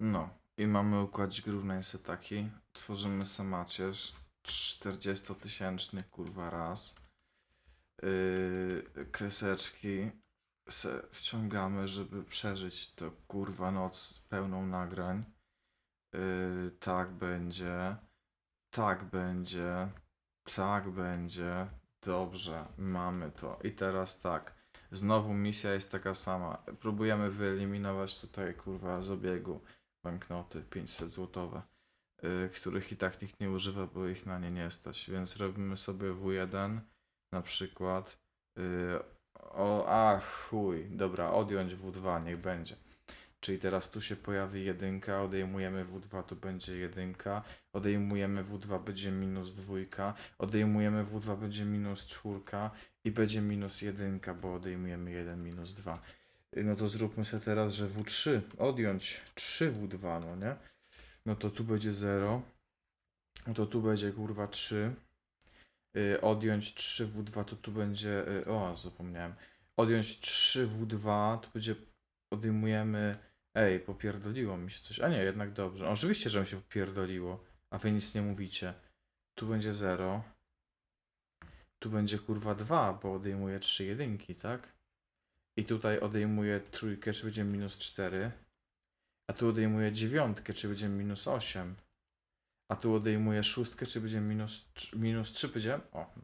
No i mamy układzik równań se taki. Tworzymy se macierz 40-tysięczny kurwa raz. Yy, kreseczki se wciągamy, żeby przeżyć to kurwa noc pełną nagrań. Yy, tak będzie. Tak będzie. Tak będzie. Dobrze, mamy to. I teraz tak. Znowu misja jest taka sama. Próbujemy wyeliminować tutaj kurwa z obiegu banknoty 500 złotowe, y, których i tak nikt nie używa, bo ich na nie nie stać. Więc robimy sobie W1 na przykład. y, o, a chuj, dobra, odjąć W2, niech będzie. Czyli teraz tu się pojawi jedynka, odejmujemy W2, to będzie jedynka, odejmujemy W2, będzie minus dwójka, odejmujemy W2, będzie minus czwórka i będzie minus jedynka, bo odejmujemy 1 minus 2. Y, No to zróbmy sobie teraz, że W3 odjąć 3W2, no nie? No to tu będzie 0. No to tu będzie kurwa 3. Y, odjąć 3W2 to tu będzie. Y, o, zapomniałem. Odjąć 3W2 to będzie. Odejmujemy. Ej, popierdoliło mi się coś. A nie, jednak dobrze. Oczywiście, że mi się popierdoliło. A wy nic nie mówicie. Tu będzie 0. Tu będzie kurwa 2, bo odejmuję 3 jedynki, tak? I tutaj odejmuję trójkę, czy będzie minus 4. A tu odejmuję dziewiątkę, czy będzie minus 8. A tu odejmuję szóstkę, czy będzie minus, minus 3, powiedziałem? O, no.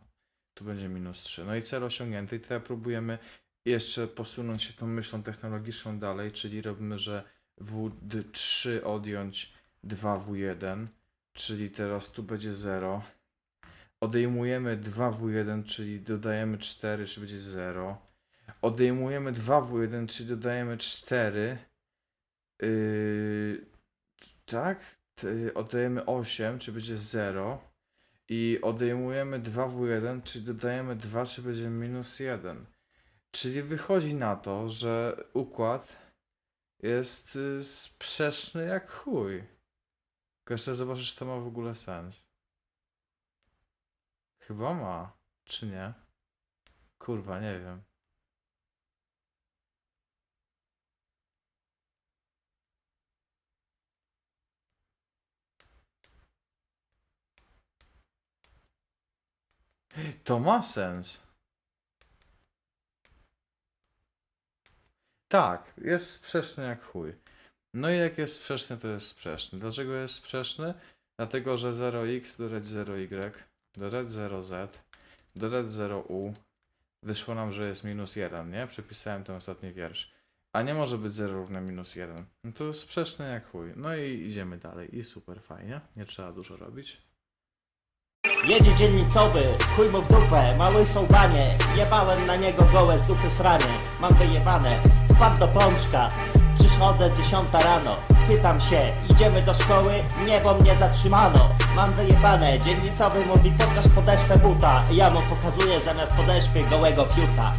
tu będzie minus 3. No i cel osiągnięty. I teraz próbujemy jeszcze posunąć się tą myślą technologiczną dalej, czyli robimy, że W3 odjąć 2W1, czyli teraz tu będzie 0. Odejmujemy 2W1, czyli dodajemy 4, czy będzie 0 odejmujemy 2W1, czyli dodajemy 4. Yy, tak? Oddajemy 8, czy będzie 0. I odejmujemy 2W1, czyli dodajemy 2, czy będzie minus 1. Czyli wychodzi na to, że układ jest y, sprzeczny jak chuj. Tylko jeszcze zobaczysz, czy to ma w ogóle sens. Chyba ma, czy nie? Kurwa, nie wiem. To ma sens. Tak, jest sprzeczny jak chuj. No i jak jest sprzeczny, to jest sprzeczny. Dlaczego jest sprzeczny? Dlatego, że 0x dodać 0y, dodać 0z, dodać 0u, wyszło nam, że jest minus 1, nie? Przepisałem ten ostatni wiersz. A nie może być 0 równe minus 1. No to sprzeczne jak chuj. No i idziemy dalej. I super fajnie. Nie trzeba dużo robić. Jedzie dzielnicowy, chuj mu w dupę, mały sołbanie Jebałem na niego gołe z dupy sranie. Mam wyjebane, wpadł do pączka. Przychodzę dziesiąta rano Pytam się, idziemy do szkoły? Nie, bo mnie zatrzymano. Mam wyjebane, dzielnicowy mówi pokaż podeszwę buta. Ja mu pokazuję zamiast podeszwy gołego fiuta